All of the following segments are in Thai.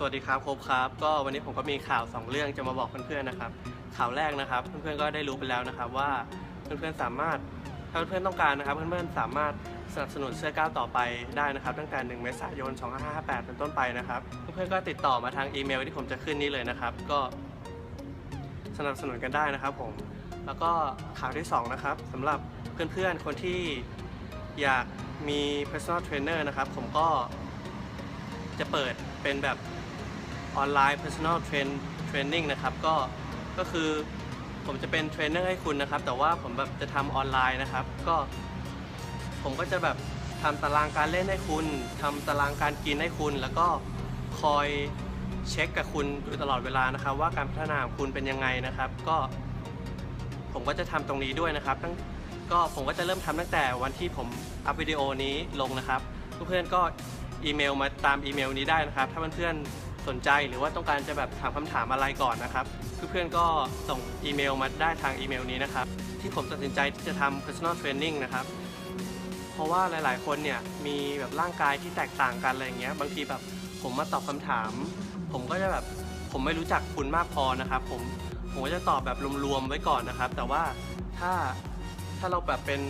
สวัสดีครับครบครับ ก็วันนี้ผมก็มีข่าว 2 เรื่องจะมาบอกเพื่อนๆนะครับ ข่าวแรกนะครับ เพื่อนๆก็ได้รู้ไปแล้วนะครับว่าเพื่อนๆสามารถถ้าเพื่อนๆต้องการนะครับ เพื่อนๆสามารถสนับสนุนเสื้อก้าวต่อไปได้นะครับ ตั้งแต่ 1 เมษายน 2558 เป็นต้นไปนะครับ เพื่อนๆก็ติดต่อมาทางอีเมลที่ผมจะขึ้นนี้เลยนะครับ ก็สนับสนุนกันได้นะครับผมแล้วก็ข่าวที่สองนะครับสำหรับเพื่อนๆคนที่อยากมี personal trainer นะครับ ผมก็จะเปิดเป็นแบบ ออนไลน์ personal train training นะครับก็ก็คือผมจะเป็นเทรนเนอร์ให้คุณนะครับ แต่ว่าผมแบบจะทำออนไลน์นะครับ ก็ ผมก็จะแบบทำตารางการเล่นให้คุณทำตารางการกินให้คุณ แล้วก็คอยเช็คกับคุณอยู่ตลอดเวลานะครับ ว่าการพัฒนาของคุณเป็นยังไงนะครับ ก็ ผมก็จะทำตรงนี้ด้วยนะครับตั้งก็ผมก็จะเริ่มทำตั้งแต่วันที่ผมอัพวิดีโอนี้ลงนะครับ เพื่อนๆก็อีเมลมาตามอีเมลนี้ได้นะครับ ถ้าเพื่อนๆ สนใจหรือว่าต้องการจะแบบถามคำถามอะไรก่อนนะครับ เพื่อนๆก็ส่งอีเมลมาได้ทางอีเมลนี้นะครับ ที่ผมตัดสินใจที่จะทำ personal training นะครับ เพราะว่าหลายๆ คนเนี่ยมีแบบร่างกายที่แตกต่างกันอะไรอย่างเงี้ย บางทีแบบผมมาตอบคำถาม ผมก็จะแบบผมไม่รู้จักคุณมากพอนะครับ ผมผมก็จะตอบแบบรวมๆไว้ก่อนนะครับ แต่ว่าถ้าถ้าเราแบบเป็น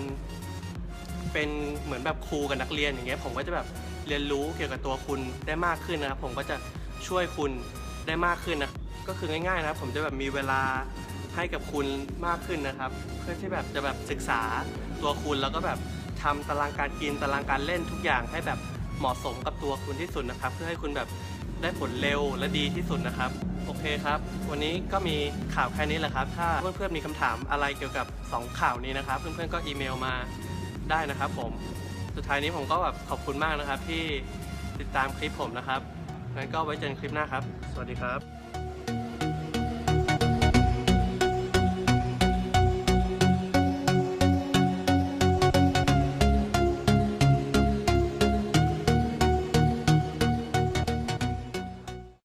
เป็นเหมือนแบบครูกับนักเรียนอย่างเงี้ยผมก็จะแบบเรียนรู้เกี่ยวกับตัวคุณได้มากขึ้นนะครับ ผมก็จะ ช่วยคุณได้มากขึ้นนะก็คือง่ายๆนะครับผมจะแบบมีเวลาให้กับคุณมากขึ้นนะครับ เพื่อที่แบบจะแบบศึกษาตัวคุณแล้วก็แบบทำตารางการกินตารางการเล่นทุกอย่างให้แบบเหมาะสมกับตัวคุณที่สุดนะครับ เพื่อให้คุณแบบได้ผลเร็วและดีที่สุดนะครับ โอเคครับ วันนี้ก็มีข่าวแค่นี้แหละครับ ถ้าเพื่อนๆมีคำถามอะไรเกี่ยวกับ 2 ข่าวนี้นะครับ เพื่อนๆก็อีเมลมาได้นะครับ ผม สุดท้ายนี้ผมก็แบบขอบคุณมากนะครับที่ติดตามคลิปผมนะครับ งั้นก็ไว้เจอกันคลิปหน้าครับ สวัสดีครับ